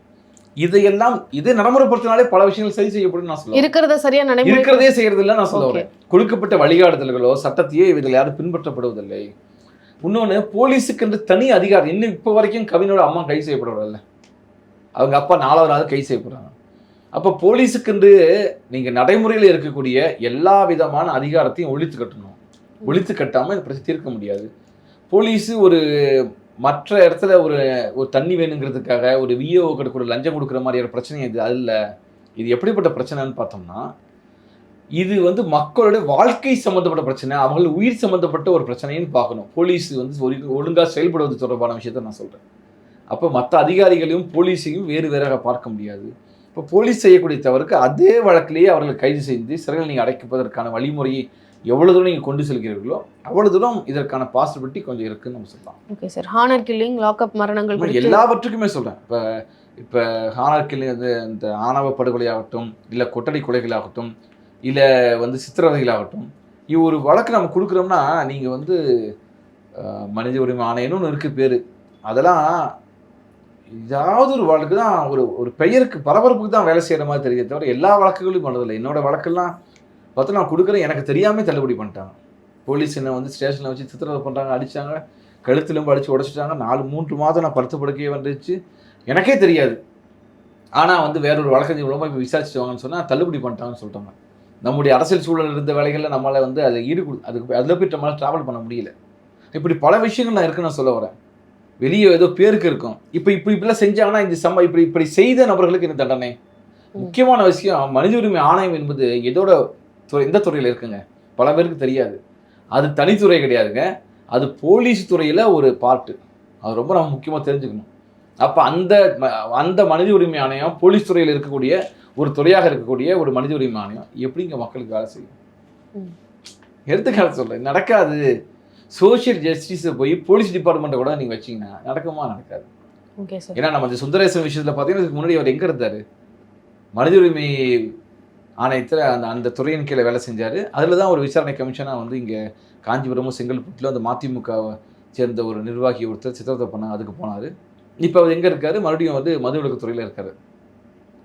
இதையெல்லாம் இதை நடைமுறைப்படுத்தினாலே பல விஷயங்கள் சரி செய்யப்படும் நான் சொல்லுவேன். இருக்கிறத சரியா நடைமுறை இருக்கிறதே செய்யறது இல்லை நான் சொல்ல Okay. வரேன் கொடுக்கப்பட்ட வழிகாட்டுதல்களோ சட்டத்தையே இதில் யாரும் பின்பற்றப்படுவதில்லை. இன்னொன்று போலீஸுக்கு என்று தனி அதிகாரம் இன்னும் இப்போ வரைக்கும் கவினோட அம்மா கைது செய்யப்படவில்லை. அவங்க அப்பா நாலாவது கை செய்யப்படுறாங்க அப்போ போலீஸுக்கென்று நீங்கள் நடைமுறையில் இருக்கக்கூடிய எல்லா விதமான அதிகாரத்தையும் ஒழித்து கட்டணும். ஒழித்து கட்டாமல் இந்த பிரச்சனை தீர்க்க முடியாது. போலீஸு ஒரு மற்ற இடத்துல ஒரு ஒரு தண்ணி வேணுங்கிறதுக்காக ஒரு விஓ கூட லஞ்சம் கொடுக்குற மாதிரியான பிரச்சனை இது அதில் இது எப்படிப்பட்ட பிரச்சனைன்னு பார்த்தோம்னா இது வந்து மக்களோட வாழ்க்கை சம்மந்தப்பட்ட பிரச்சனை அவங்கள உயிர் சம்மந்தப்பட்ட ஒரு பிரச்சனைன்னு பார்க்கணும். போலீஸ் வந்து ஒரு ஒழுங்காக செயல்படுவது தொடர்பான விஷயத்த நான் சொல்கிறேன் அப்போ மற்ற அதிகாரிகளையும் போலீஸையும் வேறு வேறாக பார்க்க முடியாது. இப்போ போலீஸ் செய்யக்கூடிய தவறுக்கு அதே வழக்கிலேயே அவர்களை கைது செய்து சிறையில் நீங்கள் அடைப்பதற்கான வழிமுறையை எவ்வளவு தூரம் நீங்கள் கொண்டு செல்கிறீர்களோ அவ்வளவு தூரம் இதற்கான பாசிபிலிட்டி கொஞ்சம் இருக்குன்னு நம்ம சொல்லலாம். Okay sir honour killing lockup மரணங்கள் எல்லாவற்றுக்குமே சொல்கிறேன் இப்போ இப்போ ஹானார்கில் வந்து இந்த ஆணவ படுகொலையாகட்டும் இல்லை கொட்டடை கொலைகளாகட்டும் இல்லை வந்து சித்திரவதைகளாகட்டும் இது ஒரு வழக்கு நம்ம கொடுக்குறோம்னா நீங்கள் வந்து மனித உரிமை ஆணையம்னு ஒன்று இருக்குது பேர். அதெல்லாம் ஏதாவது ஒரு வழக்கு தான் ஒரு ஒரு பெயருக்கு பரபரப்புக்கு தான் வேலை செய்கிற மாதிரி தெரியுது தவிர எல்லா வழக்குகளையும் பண்ணதில்லை. என்னோட வழக்கெல்லாம் பார்த்து நான் கொடுக்குறேன் எனக்கு தெரியாமல் தள்ளுபடி பண்ணிட்டாங்க. போலீஸ் என்னை வந்து ஸ்டேஷனில் வச்சு சித்திரவதை பண்ணுறாங்க அடித்தாங்க கழுத்திலும் அடித்து உடச்சிட்டாங்க. நாலு மூன்று மாதம் நான் படுத்து படுக்கையே வந்துச்சு எனக்கே தெரியாது. ஆனால் வந்து வேற ஒரு வழக்கறிஞர் மூலமாக இப்போ விசாரிச்சுவாங்கன்னு சொன்னால் தள்ளுபடி பண்ணிட்டாங்கன்னு சொல்லிட்டாங்க நம்முடைய அரசியல் சூழல் இருந்த வேலைகளில் நம்மளால் வந்து அதை ஈடுபடு அதுக்கு அதில் போய் நம்மளால் ட்ராவல் பண்ண முடியல. இப்படி பல விஷயங்கள் நான் இருக்குன்னு நான் சொல்ல வரேன். வெளியே ஏதோ பேருக்கு இருக்கும். இப்போ இப்படி இப்படிலாம் செஞ்சாங்கன்னா இந்த சம்ம இப்படி இப்படி செய்த நபர்களுக்கு இந்த தண்டனை? முக்கியமான விஷயம் மனித உரிமை ஆணையம் என்பது எதோட துறை எந்த துறையில் இருக்குங்க? பல பேருக்கு தெரியாது. அது தனித்துறை கிடையாதுங்க. அது போலீஸ் துறையில் ஒரு பார்ட்டு அது ரொம்ப நம்ம முக்கியமாக தெரிஞ்சுக்கணும். அப்போ அந்த அந்த மனித உரிமை ஆணையம் போலீஸ் துறையில் இருக்கக்கூடிய ஒரு துறையாக இருக்கக்கூடிய ஒரு மனித உரிமை ஆணையம் எப்படிங்க மக்களுக்கு வேலை செய்யும்? ம். எடுத்துக்காட்டு சொல்கிறேன் நடக்காது. சோஷியல் ஜஸ்டிஸை போய் போலீஸ் டிபார்ட்மெண்ட்டை கூட நீங்கள் வச்சீங்கன்னா நடக்குமா நடக்காது. ஓகே சார் ஏன்னா நம்ம இந்த சுந்தரேசன் விஷயத்தில் பார்த்தீங்கன்னா இதுக்கு முன்னாடி அவர் எங்கே இருந்தார்? மனித உரிமை ஆணையத்தில் அந்த அந்த துறையின் கீழே வேலை செஞ்சார். அதில் தான் ஒரு விசாரணை கமிஷனாக வந்து இங்கே காஞ்சிபுரமும் செங்கல்பட்டுல அந்த மதிமுகவை சேர்ந்த ஒரு நிர்வாகி ஒருத்தர் சித்திரத்தை பண்ண அதுக்கு போனார். இப்போ அவர் எங்கே இருக்காரு? மறுபடியும் வந்து மது விலக்குத்துறையில் இருக்காரு.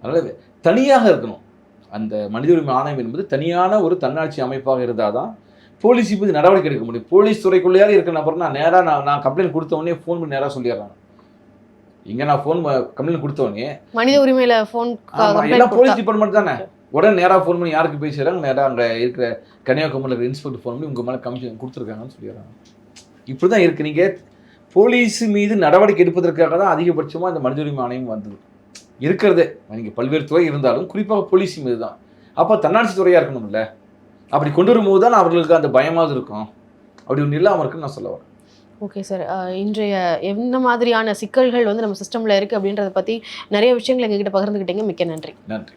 அதனால் தனியாக இருக்கணும். அந்த மனித உரிமை ஆணையம் என்பது தனியான ஒரு தன்னாட்சி அமைப்பாக இருந்தால் தான் போலீஸ் இப்போது நடவடிக்கை எடுக்க முடியும். போலீஸ் துறைக்குள்ளேயாவது இருக்க நபர்னா நேராக நான் நான் கம்ப்ளைண்ட் கொடுத்த உடனே ஃபோன் பண்ணி நேராக சொல்லிடுறாங்க இங்கே நான் ஃபோன் கம்ப்ளைண்ட் கொடுத்த உடனே மனித உரிமையில போன் ஆமா, எல்லாம் போலீஸ் டிபார்ட்மெண்ட் தானே. உடனே நேராக ஃபோன் பண்ணி யாருக்கு போய் சேராங்க? நேராக அங்கே இருக்கிற கன்னியாகுமரியில் இருக்கிற இன்ஸ்பெக்டர் ஃபோன் பண்ணி உங்கள் மேலே கமிஷன் கொடுத்துருக்காங்கன்னு சொல்லிடுறாங்க இப்படி தான் இருக்குது நீங்கள் போலீஸ் மீது நடவடிக்கை எடுப்பதற்காக தான் அதிகபட்சமாக இந்த மனித உரிமை ஆணையம் வந்தது. இருக்கிறதே. நீங்கள் பல்வேறு துறை இருந்தாலும் குறிப்பாக போலீஸ் மீது தான் அப்போ தன்னாட்சி துறையாக இருக்கணும்ல. அப்படி கொண்டு வரும்போது தான் அவர்களுக்கு அந்த பயமாவது இருக்கும். அப்படி ஒன்று இல்லாமல் இருக்குன்னு நான் சொல்ல வரேன். ஓகே சார் இன்றைய எந்த மாதிரியான சிக்கல்கள் வந்து நம்ம சிஸ்டம்ல இருக்கு அப்படின்றத பத்தி நிறைய விஷயங்கள் எங்ககிட்ட பகிர்ந்துக்கிட்டீங்க. மிக்க நன்றி. நன்றி.